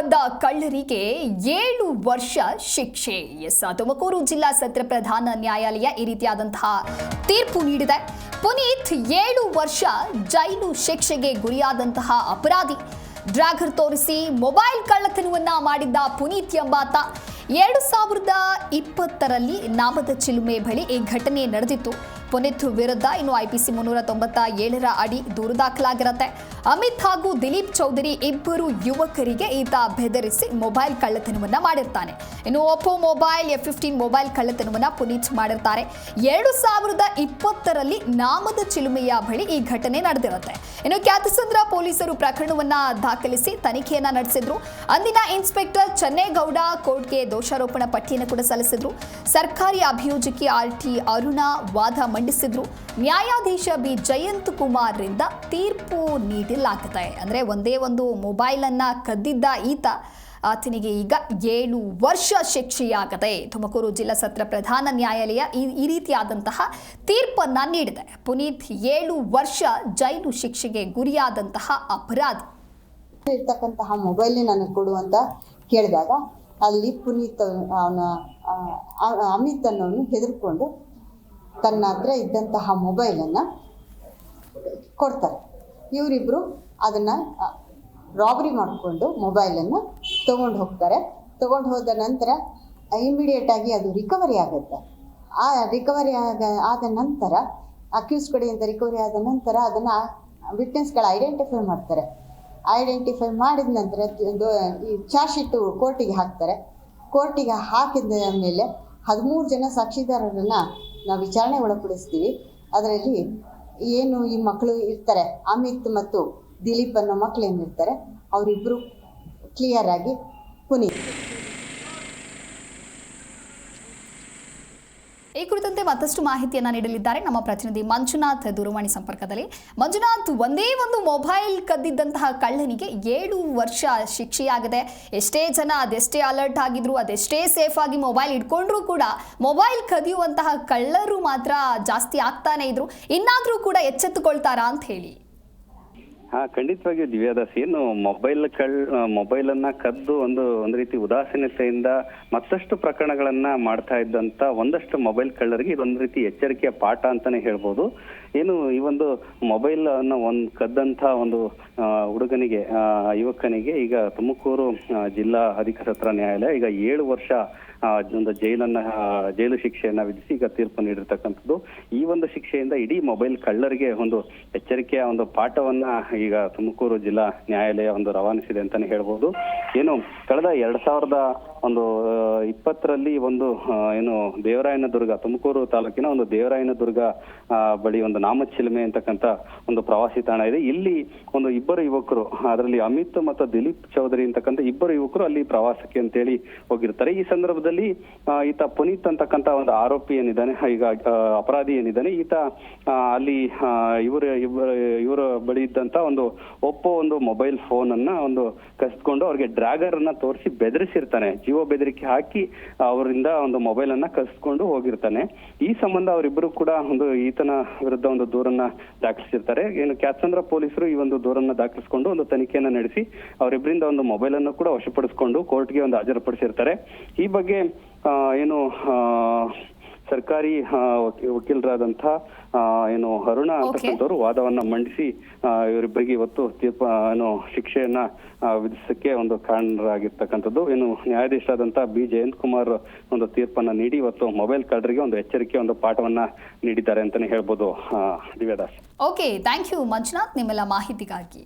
ಕದ್ದ ಕಳ್ಳರಿಗೆ ಏಳು ವರ್ಷ ಶಿಕ್ಷೆ. ಎಸ್. ತುಮಕೂರು ಜಿಲ್ಲಾ ಸತ್ರ ಪ್ರಧಾನ ನ್ಯಾಯಾಲಯ ಈ ರೀತಿಯಾದಂತಹ ತೀರ್ಪು ನೀಡಿದೆ. ಪುನೀತ್ ಏಳು ವರ್ಷ ಜೈಲು ಶಿಕ್ಷೆಗೆ ಗುರಿಯಾದಂತಹ ಅಪರಾಧಿ. ಡ್ರಾಗರ್ ತೋರಿಸಿ ಮೊಬೈಲ್ ಕಳ್ಳತನವನ್ನ ಮಾಡಿದ್ದ ಪುನೀತ್ ಎಂಬಾತ ಎರಡು ಸಾವಿರದ ಇಪ್ಪತ್ತರಲ್ಲಿ ನಾಮದ ಚಿಲುಮೆ ಬಳಿ ಈ ಘಟನೆ ನಡೆದಿತ್ತು. ಪುನೀತ್ ವಿರುದ್ಧ ಇನ್ನು ಐಪಿಸಿ ಮುನ್ನೂರ ತೊಂಬತ್ತ ಏಳರ ಅಡಿ ದೂರು ದಾಖಲಾಗಿರುತ್ತೆ. ಅಮಿತ್ ಹಾಗೂ ದಿಲೀಪ್ ಚೌಧರಿ ಇಬ್ಬರು ಯುವಕರಿಗೆ ಈತ ಬೆದರಿಸಿ ಮೊಬೈಲ್ ಕಳ್ಳತನವನ್ನ ಮಾಡಿರ್ತಾನೆ. ಇನ್ನು Oppo mobile, F fifteen mobile ಕಳ್ಳತನವನ್ನ Puneeth ಮಾಡಿರ್ತಾರೆ. ಎರಡು ಸಾವಿರದ ಇಪ್ಪತ್ತರಲ್ಲಿ ನಾಮದ ಚಿಲುಮೆಯ ಬಳಿ ಈ ಘಟನೆ ನಡೆದಿರುತ್ತೆ. ಇನ್ನು ಖ್ಯಾತಸಂದ್ರ ಪೊಲೀಸರು ಪ್ರಕರಣವನ್ನ ದಾಖಲಿಸಿ ತನಿಖೆಯನ್ನ ನಡೆಸಿದ್ರು. ಅಂದಿನ ಇನ್ಸ್ಪೆಕ್ಟರ್ ಚನ್ನೇಗೌಡ ಕೋರ್ಟ್ಗೆ ದೋಷಾರೋಪಣಾ ಪಟ್ಟಿಯನ್ನು ಕೂಡ ಸಲ್ಲಿಸಿದ್ರು. ಸರ್ಕಾರಿ ಅಭಿಯೋಜಕಿ ಆರ್ ಟಿ ಅರುಣಾ ವಾದ ಮಂಡಿಸಿದ್ರು. ನ್ಯಾಯಾಧೀಶ ಬಿ. ಜಯಂತ್ ಕುಮಾರ್ರಿಂದ ತೀರ್ಪು ನೀಡಲಾಗಿದೆ ಅಂದ್ರೆ ಒಂದೇ ಒಂದು ಮೊಬೈಲ್ ಅನ್ನ ಕದ್ದಿದ್ದ ಈತ ಆತನಿಗೆ ಈಗ ಏಳು ವರ್ಷ ಶಿಕ್ಷೆಯಾಗದೆ ತುಮಕೂರು ಜಿಲ್ಲಾ ಸತ್ರ ಪ್ರಧಾನ ನ್ಯಾಯಾಲಯ ಈ ಈ ರೀತಿಯಾದಂತಹ ತೀರ್ಪನ್ನ ನೀಡಿದೆ. ಪುನೀತ್ ಏಳು ವರ್ಷ ಜೈಲು ಶಿಕ್ಷೆಗೆ ಗುರಿಯಾದಂತಹ ಅಪರಾಧಿ. ಇರ್ತಕ್ಕಂತಹ ಮೊಬೈಲ್ ನನಗೆ ಕೊಡು ಅಂತ ಕೇಳಿದಾಗ ಅಲ್ಲಿ ಪುನೀತ್ ಅವನ ಅಮಿತ್ ಅನ್ನೋನು ಹೆದರ್ಕೊಂಡು ತನ್ನ ಹತ್ರ ಇದ್ದಂತಹ ಮೊಬೈಲನ್ನು ಕೊಡ್ತಾರೆ. ಇವರಿಬ್ಬರು ಅದನ್ನು ರಾಬರಿ ಮಾಡಿಕೊಂಡು ಮೊಬೈಲನ್ನು ತೊಗೊಂಡು ಹೋಗ್ತಾರೆ. ತೊಗೊಂಡು ಹೋದ ನಂತರ ಇಮಿಡಿಯೇಟಾಗಿ ಅದು ರಿಕವರಿ ಆಗುತ್ತೆ. ಆ ರಿಕವರಿ ಆಗ, ಆದ ನಂತರ ಅಕ್ಯೂಸ್ ಕಡೆಯಿಂದ ರಿಕವರಿ ಆದ ನಂತರ ಅದನ್ನು ವಿಟ್ನೆಸ್ಗಳು ಐಡೆಂಟಿಫೈ ಮಾಡ್ತಾರೆ. ಐಡೆಂಟಿಫೈ ಮಾಡಿದ ನಂತರ ಈ ಚಾರ್ಜ್ ಶೀಟು ಕೋರ್ಟಿಗೆ ಹಾಕ್ತಾರೆ. ಕೋರ್ಟಿಗೆ ಹಾಕಿದ ಮೇಲೆ ಹದಿಮೂರು ಜನ ಸಾಕ್ಷಿದಾರರನ್ನು ನಾವು ವಿಚಾರಣೆ ಒಳಪಡಿಸ್ತೀವಿ. ಅದರಲ್ಲಿ ಏನು ಈ ಮಕ್ಕಳು ಇರ್ತಾರೆ, ಅಮಿತ್ ಮತ್ತು ದಿಲೀಪ್ ಅನ್ನೋ ಮಕ್ಕಳು ಏನಿರ್ತಾರೆ ಅವರಿಬ್ಬರು ಕ್ಲಿಯರ್ ಆಗಿ ಪುನೀತ್ ಕುರಿತಂತೆ ಮತ್ತಷ್ಟು ಮಾಹಿತಿಯನ್ನ ನೀಡಲಿದ್ದಾರೆ ನಮ್ಮ ಪ್ರತಿನಿಧಿ ಮಂಜುನಾಥ್ ದೂರವಾಣಿ ಸಂಪರ್ಕದಲ್ಲಿ. ಮಂಜುನಾಥ್, ಒಂದೇ ಒಂದು ಮೊಬೈಲ್ ಕದ್ದಿದ್ದಂತಹ ಕಳ್ಳನಿಗೆ ಏಳು ವರ್ಷ ಶಿಕ್ಷೆಯಾಗಿದೆ. ಎಷ್ಟೇ ಜನ ಅದೆಷ್ಟೇ ಅಲರ್ಟ್ ಆಗಿದ್ರು, ಅದೆಷ್ಟೇ ಸೇಫ್ ಆಗಿ ಮೊಬೈಲ್ ಇಟ್ಕೊಂಡ್ರೂ ಕೂಡ ಮೊಬೈಲ್ ಕದಿಯುವಂತಹ ಕಳ್ಳರು ಮಾತ್ರ ಜಾಸ್ತಿ ಆಗ್ತಾನೆ ಇದ್ರು. ಇನ್ನಾದ್ರೂ ಕೂಡ ಎಚ್ಚೆತ್ತುಕೊಳ್ತಾರಾ ಅಂತ ಹೇಳಿ. ಹಾ, ಖಂಡಿತವಾಗಿಯೂ ದಿವ್ಯಾದಾಸ್, ಏನು ಮೊಬೈಲ್ ಕಳ್ ಮೊಬೈಲ್ ಅನ್ನ ಕದ್ದು ಒಂದು ಒಂದು ರೀತಿ ಉದಾಸೀನತೆಯಿಂದ ಮತ್ತಷ್ಟು ಪ್ರಕರಣಗಳನ್ನ ಮಾಡ್ತಾ ಇದ್ದಂತ ಒಂದಷ್ಟು ಮೊಬೈಲ್ ಕಳ್ಳರಿಗೆ ಇದೊಂದು ರೀತಿ ಎಚ್ಚರಿಕೆಯ ಪಾಠ ಅಂತಾನೆ ಹೇಳ್ಬೋದು. ಏನು ಈ ಒಂದು ಮೊಬೈಲ್ ಅನ್ನ ಒಂದ್ ಕದ್ದಂತ ಒಂದು ಹುಡುಗನಿಗೆ ಯುವಕನಿಗೆ ಈಗ ತುಮಕೂರು ಜಿಲ್ಲಾ ಅಧಿಕ ಸತ್ರ ನ್ಯಾಯಾಲಯ ಈಗ ಏಳು ವರ್ಷ ಒಂದು ಜೈಲನ್ನ ಜೈಲು ಶಿಕ್ಷೆಯನ್ನ ವಿಧಿಸಿ ಈಗ ತೀರ್ಪು ನೀಡಿರ್ತಕ್ಕಂಥದ್ದು. ಈ ಒಂದು ಶಿಕ್ಷೆಯಿಂದ ಇಡೀ ಮೊಬೈಲ್ ಕಳ್ಳರಿಗೆ ಒಂದು ಎಚ್ಚರಿಕೆಯ ಒಂದು ಪಾಠವನ್ನ ಈಗ ತುಮಕೂರು ಜಿಲ್ಲಾ ನ್ಯಾಯಾಲಯ ಒಂದು ರವಾನಿಸಿದೆ ಅಂತಾನೆ ಹೇಳ್ಬೋದು. ಏನು ಕಳೆದ ಎರಡ್ ಸಾವಿರದ ಒಂದು ಇಪ್ಪತ್ತರಲ್ಲಿ ಒಂದು ಏನು ದೇವರಾಯನ ದುರ್ಗ ತುಮಕೂರು ತಾಲೂಕಿನ ಒಂದು ದೇವರಾಯನದುರ್ಗ ದುರ್ಗ ಬಳಿ ಒಂದು ನಾಮಚಿಲುಮೆ ಅಂತಕ್ಕಂಥ ಒಂದು ಪ್ರವಾಸಿ ತಾಣ ಇದೆ. ಇಲ್ಲಿ ಇಬ್ಬರು ಯುವಕರು, ಅದರಲ್ಲಿ ಅಮಿತ್ ಮತ್ತು ದಿಲೀಪ್ ಚೌಧರಿ ಅಂತಕ್ಕಂಥ ಇಬ್ಬರು ಯುವಕರು ಅಲ್ಲಿ ಪ್ರವಾಸಕ್ಕೆ ಅಂತೇಳಿ ಹೋಗಿರ್ತಾರೆ. ಈ ಸಂದರ್ಭದಲ್ಲಿ ಈತ ಪುನೀತ್ ಅಂತಕ್ಕಂಥ ಒಂದು ಆರೋಪಿ ಏನಿದ್ದಾನೆ, ಈಗ ಅಪರಾಧಿ ಏನಿದ್ದಾನೆ, ಈತ ಅಲ್ಲಿ ಇವರ ಇವರ ಬಳಿ ಇದ್ದಂತ ಒಂದು ಒಪ್ಪೋ ಒಂದು ಮೊಬೈಲ್ ಫೋನ್ ಅನ್ನ ಒಂದು ಕಸ್ಕೊಂಡು ಅವ್ರಿಗೆ ಡ್ರಾಗರ್ ಅನ್ನ ತೋರಿಸಿ ಬೆದರಿಸಿರ್ತಾನೆ. ಜೀವ ಬೆದರಿಕೆ ಹಾಕಿ ಅವರಿಂದ ಒಂದು ಮೊಬೈಲ್ ಅನ್ನ ಕಸ್ಕೊಂಡು ಹೋಗಿರ್ತಾನೆ. ಈ ಸಂಬಂಧ ಅವರಿಬ್ಬರು ಕೂಡ ಒಂದು ಈತನ ವಿರುದ್ಧ ಒಂದು ದೂರನ್ನ ದಾಖಲಿಸಿರ್ತಾರೆ. ಏನು, ಕ್ಯಾತ್ಸಂದ್ರ ಪೊಲೀಸರು ಈ ಒಂದು ದೂರನ್ನ ದಾಖಲಿಸಿಕೊಂಡು ಒಂದು ತನಿಖೆಯನ್ನ ನಡೆಸಿ ಅವರಿಬ್ಬರಿಂದ ಒಂದು ಮೊಬೈಲ್ ಅನ್ನು ಕೂಡ ವಶಪಡಿಸಿಕೊಂಡು ಕೋರ್ಟ್ಗೆ ಒಂದು ಹಾಜರುಪಡಿಸಿರ್ತಾರೆ. ಈ ಬಗ್ಗೆ ಏನು ಸರ್ಕಾರಿ ವಕೀಲರಾದಂತಹ ವಕೀಲರಾದಂಥ ಏನು ಅರುಣ ಅಂತಕ್ಕಂಥವ್ರು ವಾದವನ್ನ ಮಂಡಿಸಿ ಇವರಿಬ್ಬರಿಗೆ ಇವತ್ತು ತೀರ್ಪ ಏನು ಶಿಕ್ಷೆಯನ್ನ ವಿಧಿಸಕ್ಕೆ ಒಂದು ಕಾರಣರಾಗಿರ್ತಕ್ಕಂಥದ್ದು. ಏನು ನ್ಯಾಯಾಧೀಶರಾದಂಥ ಬಿ. ಜಯಂತ್ ಕುಮಾರ್ ಒಂದು ತೀರ್ಪನ್ನ ನೀಡಿ ಇವತ್ತು ಮೊಬೈಲ್ ಕಾರ್ಡ್ರಿಗೆ ಒಂದು ಎಚ್ಚರಿಕೆ ಒಂದು ಪಾಠವನ್ನ ನೀಡಿದ್ದಾರೆ ಅಂತಾನೆ ಹೇಳ್ಬೋದು. Divya Das. Okay thank you Manjunath. ನಿಮ್ಮೆಲ್ಲ ಮಾಹಿತಿಗಾಗಿ.